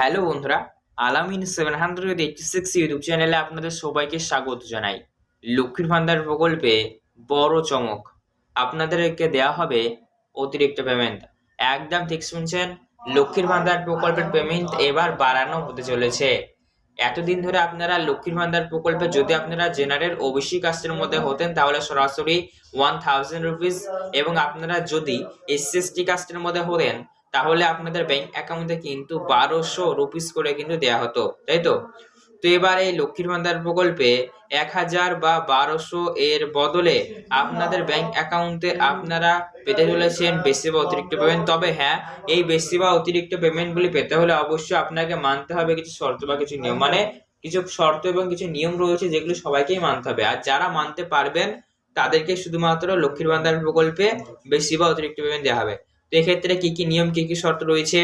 Hello বন্ধুরা, Alamin seven hundred eighty six YouTube চ্যানেলে আপনাদের সবাইকে স্বাগত জানাই। লক্ষ্মীর ভান্ডার প্রকল্পে বড় চমক। আপনাদেরকে দেওয়া হবে অতিরিক্ত পেমেন্ট একদম ঠিক শুনছেন, লক্ষ্মীর ভান্ডার প্রকল্পের পেমেন্ট এবার বাড়ানো হতে চলেছে। এতদিন ধরে আপনারা লক্ষ্মীর ভান্ডার প্রকল্পে যদি আপনারা জেনারেল ওবিসি কাস্টের মধ্যে হতেন, তাহলে সরাসরি ওয়ান থাউজেন্ড রুপিস এবং আপনারা যদি এসসি এসটি কাস্টের মধ্যে হতেন তাহলে আপনাদের ব্যাংক অ্যাকাউন্টে কিন্তু বারোশো রুপিস করে কিন্তু দেয়া হতো, তাই তো? তো এবার এই লক্ষ্মীর ভান্ডার প্রকল্পে এক হাজার বা বারোশো এর বদলে আপনাদের ব্যাংক অ্যাকাউন্টে আপনারা পেতে চলেছেন বেশি বা অতিরিক্ত পেমেন্ট তবে হ্যাঁ এই বেশি বা অতিরিক্ত পেমেন্টগুলি পেতে হলে অবশ্যই আপনাকে মানতে হবে কিছু শর্ত বা কিছু নিয়ম। মানে কিছু শর্ত এবং কিছু নিয়ম রয়েছে যেগুলো সবাইকেই মানতে হবে। আর যারা মানতে পারবেন, তাদেরকে শুধুমাত্র লক্ষ্মীর ভান্ডার প্রকল্পে বেশি বা অতিরিক্ত পেমেন্ট দেওয়া হবে। তো এক্ষেত্রে কি কি নিয়ম, কি কি শর্ত রয়েছে?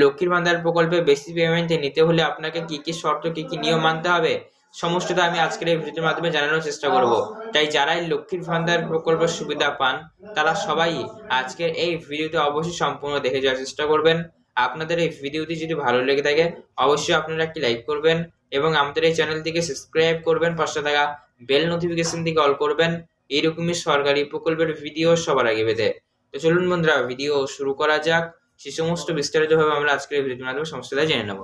লক্ষ্মীর ভান্ডার প্রকল্পে বেশি পেমেন্ট নিতে হলে আপনাকে কি কি শর্ত, কি কি নিয়ম মানতে হবে? সমস্তটা আমি আজকের এই ভিডিওর মাধ্যমে জানানোর চেষ্টা করব। তাই যারাই লক্ষ্মীর ভান্ডার প্রকল্পের সুবিধা পান, তারা সবাই আজকের এই ভিডিওতে অবশ্যই সম্পূর্ণ দেখে যাওয়ার চেষ্টা করবেন। আপনাদের এই ভিডিওটি যদি ভালো লেগে থাকে, অবশ্যই আপনারা একটি লাইক করবেন এবং আমাদের এই চ্যানেলটিকে সাবস্ক্রাইব করবেন, পাশে থাকা বেল নোটিফিকেশন দিকে অল করবেন। এইরকমই সরকারি প্রকল্পের ভিডিও সবার আগে পেতে। তো চলুন বন্ধুরা ভিডিও শুরু করা যাক। সে সমস্ত বিস্তারিতভাবে আমরা আজকের ভিডিওর মাধ্যমে সমস্তটা জেনে নেব।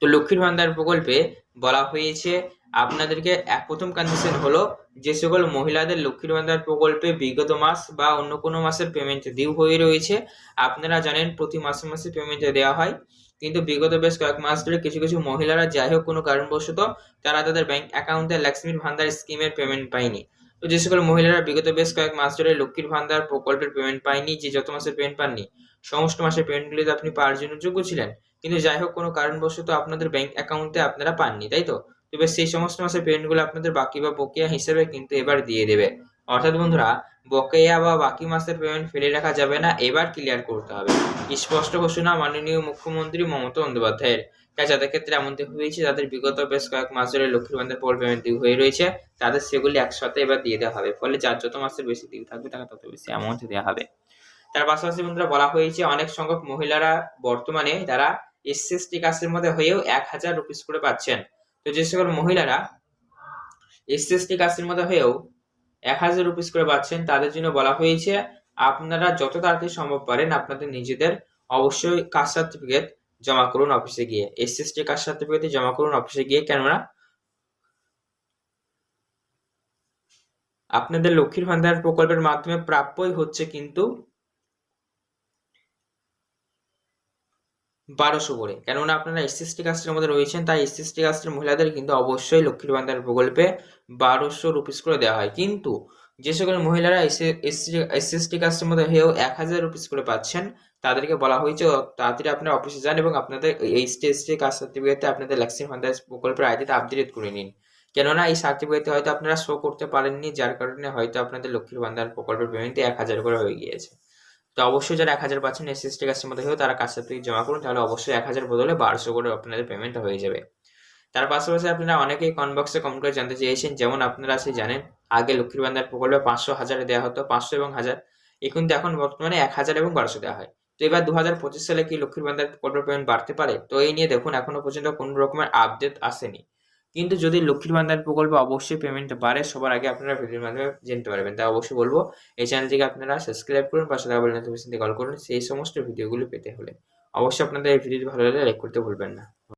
তো লক্ষ্মীর ভান্ডার প্রকল্পে বলা হয়েছে, আপনাদেরকে এক প্রথম কন্ডিশন হলো, যে সকল মহিলাদের লক্ষ্মীর ভান্ডার প্রকল্পে বিগত মাস বা অন্য কোনো মাসের পেমেন্ট ডিউ হয়ে রয়েছে। আপনারা জানেন প্রতি মাসে মাসে পেমেন্ট দেওয়া হয়। কিন্তু বিগত বেশ কয়েক মাস ধরে কিছু কিছু মহিলারা যাই হোক কোনো কারণবশত তারা তাদের ব্যাংক অ্যাকাউন্টে লক্ষ্মীর ভান্ডার স্কিমের পেমেন্ট পায়নি। তো যে সকল মহিলারা বিগত বেশ কয়েক মাস ধরে লক্ষ্মীর ভান্ডার প্রকল্পের পেমেন্ট পায়নি, যে যত মাসের পেমেন্ট পাননি, সমস্ত মাসের পেমেন্টগুলিতে আপনি পাওয়ার জন্য যোগ্য ছিলেন। কিন্তু যাই হোক, কোনো কারণবশত আপনাদের ব্যাংক অ্যাকাউন্টে আপনারা পাননি, তাই তো? তবে সেই সমস্ত মাসের পেমেন্টগুলো আপনাদের বাকি বা বকেয়া হিসেবে কিন্তু এবার দিয়ে দেবে। অর্থাৎ বন্ধুরা বকেয়া বা বাকি মাসের পেমেন্ট ফেলে রাখা যাবে না, এবার ক্লিয়ার করতে হবে। স্পষ্ট ঘোষণা, মাননীয় মুখ্যমন্ত্রী মমতা বন্দ্যোপাধ্যায়ের। তাই যাদের ক্ষেত্রে এমনটি হয়েছে যাদের বিগত বেশ কয়েক মাস ধরে লক্ষ্মীর ভান্ডার পর পেমেন্ট ডিউ হয়ে রয়েছে, তাদের সেগুলি একসাথে এবার দিয়ে দেওয়া হবে। ফলে যার যত মাসের বেশি ডিউ থাকবে, তাকে তত বেশি অ্যামাউন্ট দেওয়া হবে। তার পাশাপাশি বন্ধুরা, বলা হয়েছে অনেক সংখ্যক মহিলারা বর্তমানে তারা এসসি এসটি কাস্টের মধ্যে হয়েও এক হাজার রুপিস করে পাচ্ছেন। তো যে সকল মহিলারা এসসি এসটি কাস্টের মধ্যে হয়েও এক হাজার রুপিস করে পাচ্ছেন, তাদের জন্য বলা হয়েছে, আপনারা যত তাড়াতাড়ি সম্ভব পারেন, আপনাদের নিজেদের অবশ্যই কাস্ট সার্টিফিকেট জমা করুন অফিসে গিয়ে। এসএসটি এসটি কাস্ট সার্টিফিকেট জমা করুন অফিসে গিয়ে, কেননা আপনাদের লক্ষ্মীর ভান্ডার প্রকল্পের মাধ্যমে প্রাপ্যই হচ্ছে কিন্তু বারোশো করে। কেননা আপনারা এসসি এসটি কাস্টের মধ্যে রয়েছেন, তাই এসসি এসটি কাস্টের মহিলাদের কিন্তু অবশ্যই লক্ষ্মীর ভান্ডার প্রকল্পে বারোশো রুপিস করে দেওয়া হয়। কিন্তু যে সকল মহিলারা এসসি এসসি এসটি কাস্টের মধ্যে হয়েও এক হাজার রুপিস করে পাচ্ছেন, তাদেরকে বলা হয়েছে তাড়াতাড়ি আপনারা অফিসে যান এবং আপনাদের এইচটি এসটি কাস্ট সার্টিফিকেটে আপনাদের লক্ষ্মীর ভান্ডার প্রকল্পের আইডিতে আপডেট করে নিন। কেননা এই সার্টিফিকেটে হয়তো আপনারা শো করতে পারেননি, যার কারণে হয়তো আপনাদের লক্ষ্মীর ভান্ডার প্রকল্পের পেমেন্টে এক হাজার করে হয়ে গিয়েছে। তো অবশ্যই যারা এক হাজার পাচ্ছেন এস এস টি কাস্টের মধ্যে হয়েও তারা কাজ থেকে জমা করুন, তাহলে অবশ্যই এক হাজার বদলে বারোশো করে আপনাদের পেমেন্ট হয়ে যাবে। তার পাশাপাশি আপনারা অনেকেই কনবক্সে কমেন্ট করে জানতে চেয়েছেন, যেমন আপনারা সে জানেন, আগে লক্ষ্মীর ভান্ডার প্রকল্পে পাঁচশো, হাজারে দেওয়া হতো, পাঁচশো এবং হাজার। এখন এখন বর্তমানে এক হাজার এবং বারোশো দেওয়া হয়। তো এবার দু হাজার পঁচিশ সালে কি লক্ষ্মীর ভান্ডার প্রকল্পের পেমেন্ট বাড়তে পারে? তো এই নিয়ে দেখুন, এখনও পর্যন্ত কোনো রকমের আপডেট আসেনি। কিন্তু যদি লক্ষ্মীর ভান্ডার প্রকল্প অবশ্যই পেমেন্ট বাড়ে, সবার আগে আপনারা ভিডিওর মাধ্যমে জানতে পারবেন। তাই অবশ্যই বলব, এই চ্যানেলটিকে আপনারা সাবস্ক্রাইব করুন, পাশে থাকা বেল কল করুন, সেই সমস্ত ভিডিওগুলো পেতে হলে। অবশ্যই আপনাদের এই ভিডিওটি ভালো লাগলে লাইক করতে ভুলবেন না।